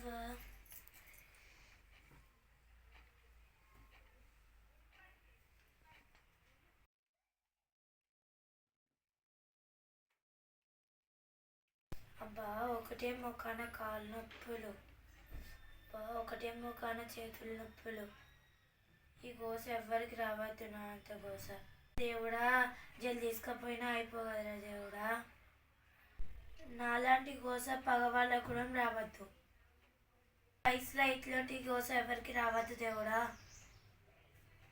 అవ్వ అబ్బా ఒకటే మొక్కన కాళ్ళు నొప్పులు. అబ్బా ఒకటే మొక్కన చేతులు నొప్పులు. ఈ గోస ఎవ్వరికి రావద్దు నా అంత గోస. దేవుడా జల్ది తీసుకపోయినా అయిపోగలరా దేవుడా? నాలాంటి గోస పగవాళ్ళకు కూడా రావద్దు. వయసులో ఇట్లాంటి గోస ఎవరికి రావద్దు దేవుడా?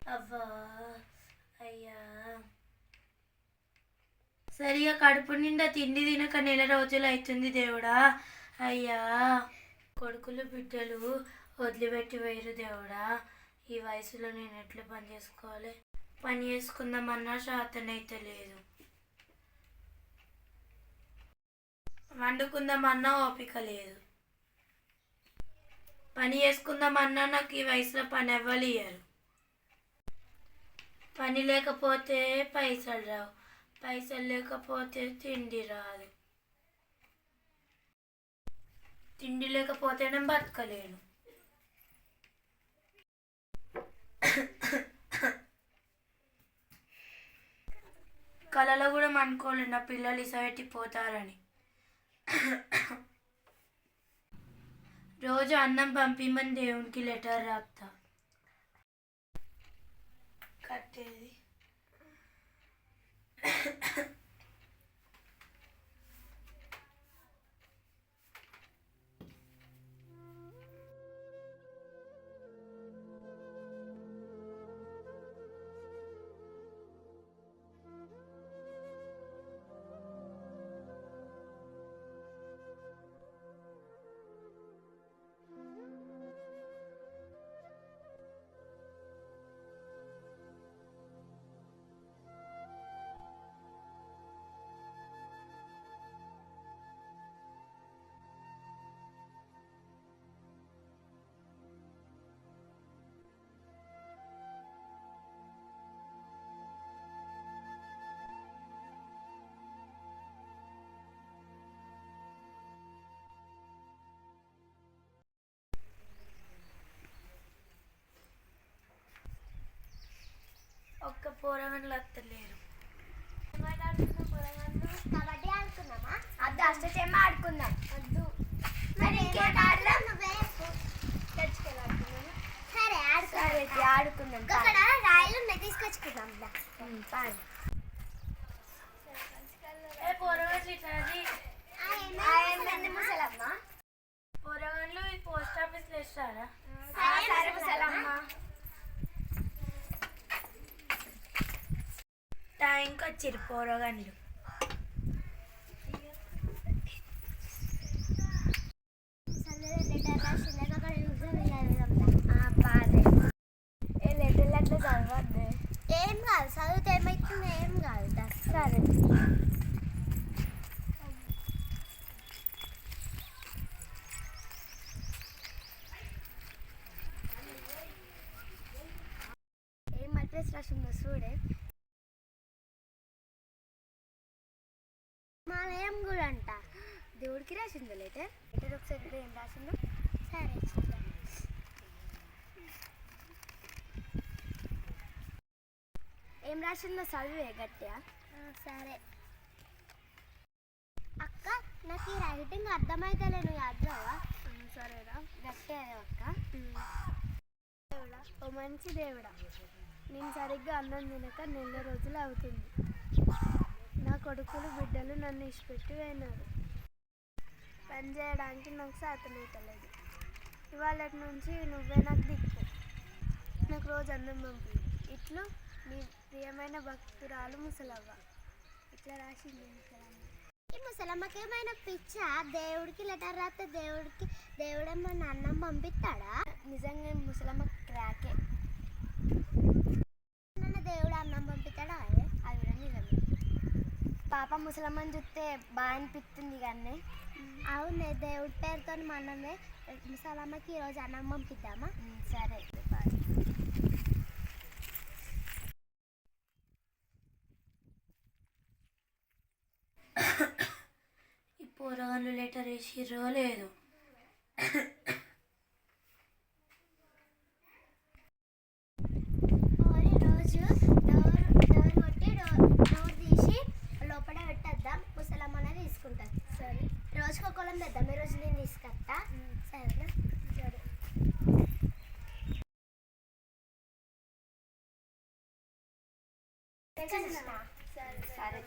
అవ్వా అయ్యా. సరిగా కడుపు నిండా తిండి తినక నెల రోజులు అవుతుంది దేవుడా? అయ్యా. కొడుకులు బిడ్డలు వదిలిపెట్టి వేయరు దేవుడా? ఈ వయసులో నేను ఎట్లా పని చేసుకోవాలి? పని చేసుకుందామన్నా శాతనైతే లేదు. వండుకుందామన్నా ఓపిక లేదు. పని చేసుకుందామన్నా నాకు ఈ వయసులో పని ఇవ్వలేరు పని లేకపోతే పైసలు రావు. పైసలు లేకపోతే తిండి రాదు. తిండి లేకపోతే నేను బతకలేను. కలలో కూడా అనుకోలేదు నా పిల్లలు ఇసబెట్టి పోతారని రోజు అన్నం పంపిమని దేవునికి లెటర్ రాస్తా కట్టేది. పోరగండ్లు వస్తలేరు కబడ్డీ ఆడుకుందామా అద్దు అష్టచేమ ఆడుకుందాం. వద్దు మరి ఇంకేం ఆడదాం? నువ్వే సరే ఆడుకుందాం. ఆడుకుందాం. అక్కడ రాయలు ఉన్నాయి తీసుకొచ్చుకుందాం పాడు ఈ పోస్ట్ ఆఫీస్లో ఇస్తారా సరే ముసలమ్మ. టైంకి వచ్చిరు పోరగండ్లు ఏ కాదు చదివితే ఏమవుతుంది ఏం కాదు సరే ఏం అడ్రస్ రాసిందో చూడే. కూడా అంట. దేవుడికి రాసిందో లెటర్ లెటర్ ఒకసారి ఏం రాసిందో? సరే ఏం రాసిందో చదివే గట్టిగా? సరే. అక్క నాకు ఈ రైటింగ్ అర్థమైతలే నువ్వు అర్థవా సరేరా. గట్టే అక్క? దేవుడా ఓ మంచి దేవుడా. నేను సరిగ్గా అన్నం తినక నెల రోజులు అవుతుంది. నా కొడుకులు బిడ్డలు నన్ను ఇష్టపెట్టి పోయినారు. పని చేయడానికి నాకు సాతనీయలేదు ఇవాళ నుంచి నువ్వే నాకు దిక్కు. నాకు రోజు అన్నం పంపి ఇట్లు నీ ప్రియమైన భక్తురాలు ముసలవ్వ. ఇట్లా రాసింది ముసలమ్మ. ఈ ముసలమ్మకి ఏమైనా పిచ్చా? దేవుడికి లెటర్ రాస్తే దేవుడికి దేవుడేమో అన్నం పంపిస్తాడా? నిజంగా ముసలమ్మ క్రాకే నన్ను దేవుడు అన్నం పంపిస్తాడా అదే అది కూడా నిజమే పాప ముసలమ్మని చూస్తే బాగా అనిపిస్తుంది కానీ అవునే దేవుడి పేరుతో మనమే ముసలమ్మకి ఈరోజు అన్నం పంపిద్దామా? సరే. ఈ పోరగాళ్ళు లెటర్ వేసిర్రో లేదు. సరే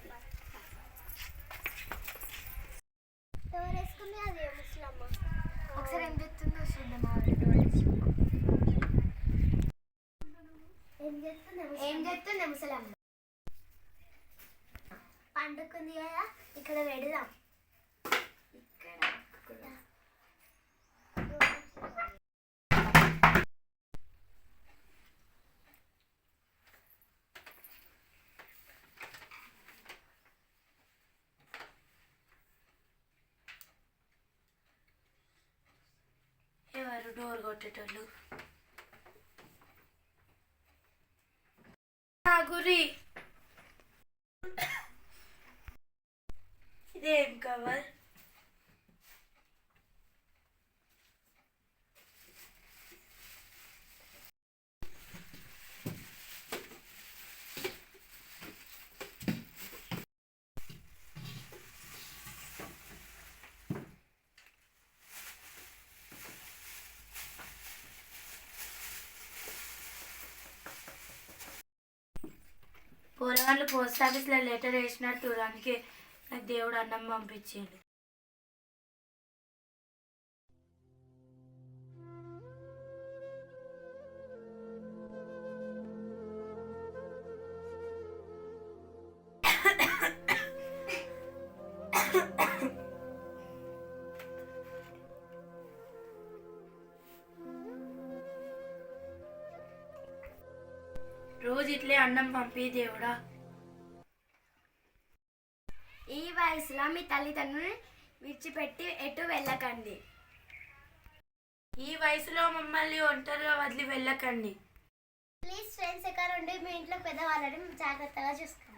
ఎవరు వేసుకుంది అది ముసలమ్మ? ఒకసారి ఏం చెప్తుందో చూద్దాం ఏం చెప్తుంది ఏం చెప్తుంది ముసలమ్మ? పండుకుంది కదా ఇక్కడ పెడదాం. ఇక్కడ. డోర్ కొట్టేటోళ్ళు. ఆ గురి ఇదేం కవర్ పోరగాళ్ళు పోస్ట్ ఆఫీస్లో లెటర్ వేసినట్టు అందుకే నాకు దేవుడు అన్నం పంపించిండు. అన్నం పంపి దేవుడా. ఈ వయసులో మీ తల్లిదండ్రులను విడిచిపెట్టి ఎటు వెళ్ళకండి. ఈ వయసులో మమ్మల్ని ఒంటరిగా వదిలి వెళ్ళకండి. ప్లీజ్ ఫ్రెండ్స్ ఎక్కడ ఉండి మీ ఇంట్లో పెద్దవాళ్ళని జాగ్రత్తగా చూసుకోండి.